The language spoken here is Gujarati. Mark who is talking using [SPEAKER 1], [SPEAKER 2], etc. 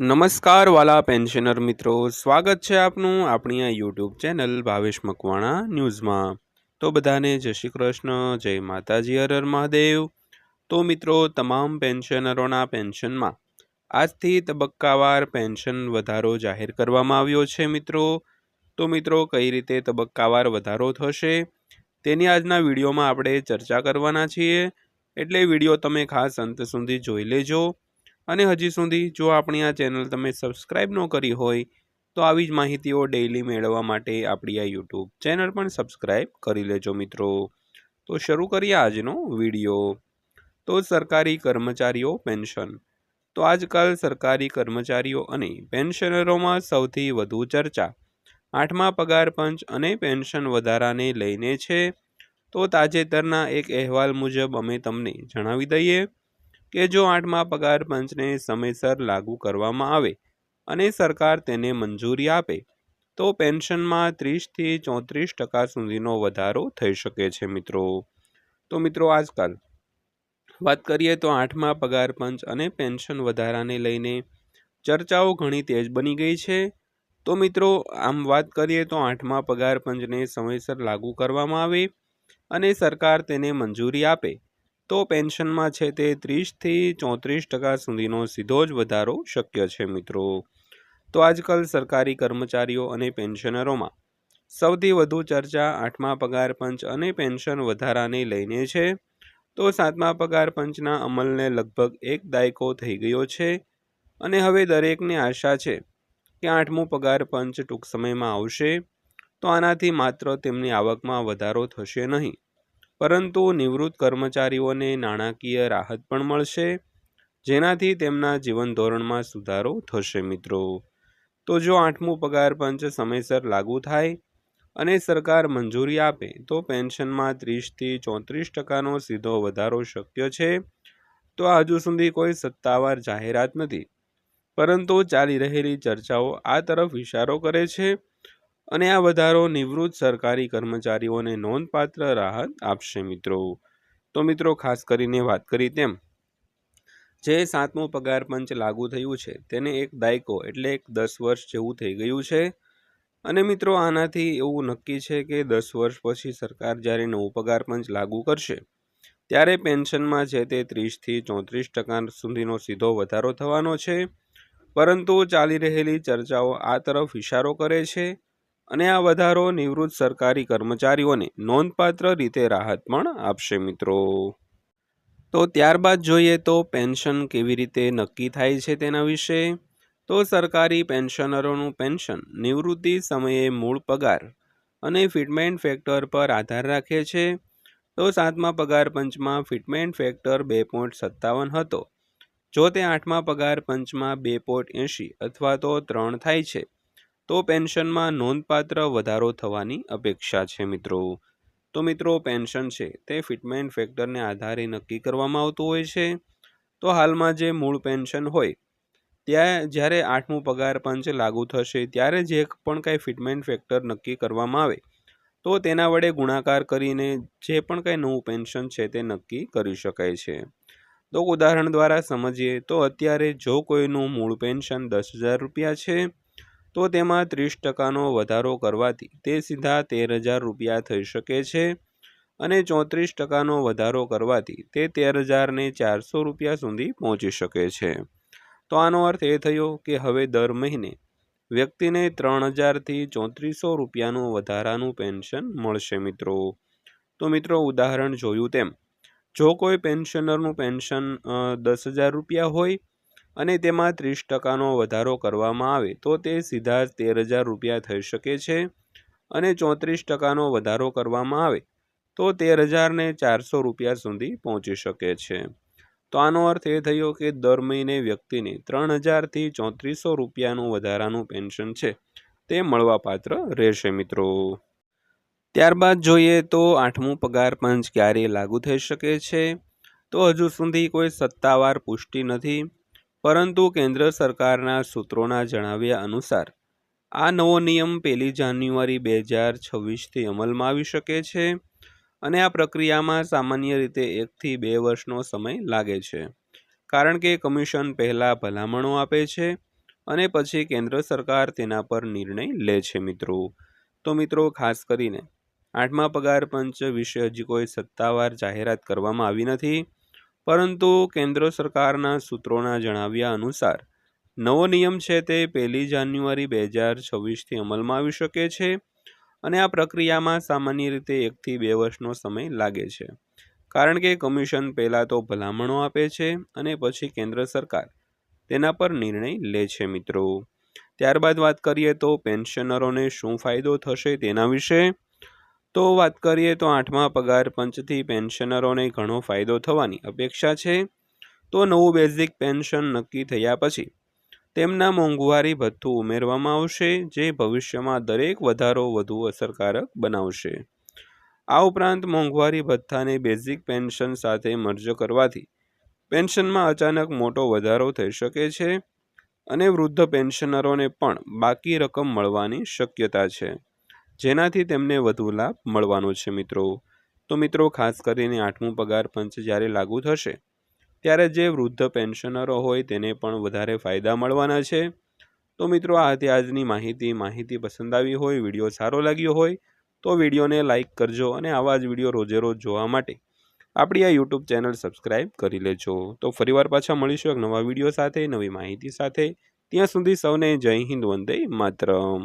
[SPEAKER 1] નમસ્કાર વાલા પેન્શનર મિત્રો, સ્વાગત છે આપનું આપણી આ યુટ્યુબ ચેનલ ભાવેશ મકવાણા ન્યૂઝમાં. તો બધાને જય શ્રી કૃષ્ણ, જય માતાજી હર મહાદેવ. તો મિત્રો, તમામ પેન્શનરોના પેન્શનમાં આજથી તબક્કાવાર પેન્શન વધારો જાહેર કરવામાં આવ્યો છે મિત્રો. તો મિત્રો, કઈ રીતે તબક્કાવાર વધારો થશે તેની આજના વિડીયોમાં આપણે ચર્ચા કરવાના છીએ. એટલે વીડિયો તમે ખાસ અંત સુધી જોઈ લેજો. અને હજી સુધી જો આપણી આ ચેનલ તમે સબસ્ક્રાઈબ ન કરી હોય, તો આવી જ માહિતીઓ ડેઈલી મેળવવા માટે આપણી આ યુટ્યુબ ચેનલ પણ સબસ્ક્રાઈબ કરી લેજો મિત્રો. તો શરૂ કરીએ આજનો વીડિયો. તો સરકારી કર્મચારીઓ પેન્શન. તો આજકાલ સરકારી કર્મચારીઓ અને પેન્શનરોમાં સૌથી વધુ ચર્ચા. આઠમા પગાર પંચ અને પેન્શન વધારાને લઈને છે. તો તાજેતરના એક અહેવાલ મુજબ અમે તમને જણાવી દઈએ. કે જો આઠમા પગાર પંચને સમયસર લાગુ કરવામાં આવે અને સરકાર તેને મંજૂરી આપે, તો પેન્શનમાં ત્રીસથી ચોત્રીસ ટકા સુધીનો વધારો થઈ શકે છે મિત્રો. તો મિત્રો આજકાલ વાત કરીએ તો આઠમા પગાર પંચ અને પેન્શન વધારાને લઈને ચર્ચાઓ ઘણી તેજ બની ગઈ છે. તો મિત્રો આમ વાત કરીએ તો આઠમા પગાર પંચને સમયસર લાગુ કરવામાં આવે અને સરકાર તેને મંજૂરી આપે તો પેન્શનમાં છે તે ત્રીસથી ચોત્રીસ ટકા સુધીનો સીધો જ વધારો શક્ય છે, મિત્રો. તો આજકાલ સરકારી કર્મચારીઓ અને પેન્શનરોમાં સૌથી વધુ ચર્ચા આઠમા પગાર પંચ અને પેન્શન વધારાને લઈને છે. તો સાતમા પગાર પંચના અમલને લગભગ એક દાયકો થઈ ગયો છે અને હવે દરેકને આશા છે કે આઠમું પગાર પંચ ટૂંક સમયમાં આવશે, તો આનાથી માત્ર તેમની આવકમાં વધારો થશે નહીં. પરંતુ નિવૃત્ત કર્મચારીઓને નાણાકીય રાહત પણ મળશે, જેનાથી તેમના જીવન ધોરણમાં સુધારો થશે મિત્રો. તો જો આઠમું પગાર પંચ સમયસર લાગુ થાય અને સરકાર મંજૂરી આપે, તો પેન્શનમાં ત્રીસથી ચોત્રીસ ટકાનો સીધો વધારો શક્ય છે. તો હજુ સુધી કોઈ સત્તાવાર જાહેરાત નથી. પરંતુ ચાલી રહેલી ચર્ચાઓ આ તરફ ઇશારો કરે છે. અને આ વધારો નિવૃત્ત સરકારી કર્મચારીઓને નોંધપાત્ર રાહત આપશે મિત્રો. તો મિત્રો, ખાસ કરીને વાત કરી તેમ, જે સાતમું પગાર પંચ લાગુ થયું છે, તેને એક દાયકો એટલે એક દસ વર્ષ જેવું થઈ ગયું છે. અને મિત્રો, આનાથી એવું નક્કી છે કે દસ વર્ષ પછી સરકાર જ્યારે નવું પગાર પંચ લાગુ કરશે, ત્યારે પેન્શનમાં છે તે ત્રીસથી ચોત્રીસ ટકા સુધીનો સીધો વધારો થવાનો છે. પરંતુ ચાલી રહેલી ચર્ચાઓ આ તરફ ઇશારો કરે છે. અને આ વધારો નિવૃત્ત સરકારી કર્મચારીઓને નોંધપાત્ર રીતે રાહત પણ આપશે, મિત્રો. તો ત્યારબાદ જોઈએ તો પેન્શન કેવી રીતે નક્કી થાય છે તેના વિશે. તો સરકારી પેન્શનરોનું પેન્શન નિવૃત્તિ સમયે મૂળ પગાર અને ફિટમેન્ટ ફેક્ટર પર આધાર રાખે છે. તો સાતમા પગાર પંચમાં ફિટમેન્ટ ફેક્ટર બે પોઈન્ટ સત્તાવન હતો. જો તે આઠમા પગાર પંચમાં બે પોઈન્ટ એંશી અથવા તો ત્રણ થાય છે તો પેન્શનમાં નોંધપાત્ર વધારો થવાની અપેક્ષા છે મિત્રો. તો મિત્રો, પેન્શન છે તે ફિટમેન્ટ ફેક્ટરને આધારે નક્કી કરવામાં આવતું હોય છે. તો હાલમાં જે મૂળ પેન્શન હોય, ત્યાં જ્યારે આઠમું પગાર પંચ લાગુ થશે, ત્યારે જે પણ કાંઈ ફિટમેન્ટ ફેક્ટર નક્કી કરવામાં આવે. તો તેના વડે ગુણાકાર કરીને જે પણ કાંઈ નવું પેન્શન છે તે નક્કી કરી શકાય છે. તો ઉદાહરણ દ્વારા સમજીએ તો અત્યારે જો કોઈનું મૂળ પેન્શન દસ હજાર રૂપિયા છે તો તેમાં ત્રીસ ટકાનો વધારો કરવાથી તે સીધા તેર હજાર રૂપિયા થઈ શકે છે અને ચોત્રીસ ટકાનો વધારો કરવાથી તે તેર હજારને ચારસો રૂપિયા સુધી પહોંચી શકે છે. તો આનો અર્થ એ થયો કે હવે દર મહિને વ્યક્તિને ત્રણ હજારથી ચોત્રીસો રૂપિયાનું વધારાનું પેન્શન મળશે મિત્રો. તો મિત્રો ઉદાહરણ જોયું તેમ, જો કોઈ પેન્શનરનું પેન્શન દસ હજાર રૂપિયા હોય અને તેમાં ત્રીસ ટકાનો વધારો કરવામાં આવે, તો તે સીધા તેર હજાર રૂપિયા થઈ શકે છે અને ચોત્રીસ ટકાનો વધારો કરવામાં આવે, તો તેર હજારને ચારસો રૂપિયા સુધી પહોંચી શકે છે. તો આનો અર્થ એ થયો કે દર મહિને વ્યક્તિને ત્રણ હજારથી ચોત્રીસો રૂપિયાનું વધારાનું પેન્શન છે, તે મળવાપાત્ર રહેશે મિત્રો. ત્યારબાદ જોઈએ તો આઠમું પગાર પંચ ક્યારે લાગુ થઈ શકે છે? તો હજુ સુધી કોઈ સત્તાવાર પુષ્ટિ નથી. પરંતુ કેન્દ્ર સરકારના સૂત્રોના જણાવ્યા અનુસાર, આ નવો નિયમ પહેલી જાન્યુઆરી બે હજાર છવ્વીસથી અમલમાં આવી શકે છે અને આ પ્રક્રિયામાં સામાન્ય રીતે એકથી બે વર્ષનો સમય લાગે છે, કારણ કે કમિશન પહેલાં ભલામણો આપે છે અને પછી કેન્દ્ર સરકાર તેના પર નિર્ણય લે છે મિત્રો. તો મિત્રો, ખાસ કરીને, આઠમા પગાર પંચ વિશે હજી કોઈ સત્તાવાર જાહેરાત કરવામાં આવી નથી. પરંતુ કેન્દ્ર સરકારના સૂત્રોના જણાવ્યા અનુસાર, નવો નિયમ છે તે પહેલી જાન્યુઆરી બે હજાર છવ્વીસથી અમલમાં આવી શકે છે અને આ પ્રક્રિયામાં સામાન્ય રીતે એકથી બે વર્ષનો સમય લાગે છે. કારણ કે કમિશન પહેલાં તો ભલામણો આપે છે અને પછી કેન્દ્ર સરકાર તેના પર નિર્ણય લે છે મિત્રો. ત્યારબાદ વાત કરીએ તો પેન્શનરોને શું ફાયદો થશે તેના વિશે તો વાત કરીએ તો આઠમા પગાર પંચથી પેન્શનરોને ઘણો ફાયદો થવાની અપેક્ષા છે. તો નવું બેઝિક પેન્શન નક્કી થયા પછી તેમના મોંઘવારી ભથ્થું ઉમેરવામાં આવશે, જે ભવિષ્યમાં દરેક વધારો વધુ અસરકારક બનાવશે. આ ઉપરાંત મોંઘવારી ભથ્થાને બેઝિક પેન્શન સાથે મર્જ કરવાથી પેન્શનમાં અચાનક મોટો વધારો થઈ શકે છે અને વૃદ્ધ પેન્શનરોને પણ બાકી રકમ મળવાની શક્યતા છે. જેનાથી તેમને વધુ લાભ મળવાનો છે મિત્રો. તો મિત્રો, ખાસ કરીને આઠમું પગાર પંચ જ્યારે લાગુ થશે, ત્યારે જે વૃદ્ધ પેન્શનરો હોય તેને પણ વધારે ફાયદા મળવાના છે. તો મિત્રો, આ આજની માહિતી. માહિતી પસંદ આવી હોય, વીડિયો સારો લાગ્યો હોય, તો વિડીયોને લાઇક કરજો અને આવા જ વીડિયો રોજે રોજ જોવા માટે આપણી આ યુટ્યુબ ચેનલ સબસ્ક્રાઈબ કરી લેજો. તો ફરીવાર પાછા મળીશું એક નવા વીડિયો સાથે, નવી માહિતી સાથે. ત્યાં સુધી સૌને જય હિન્દ, વંદે માતરમ.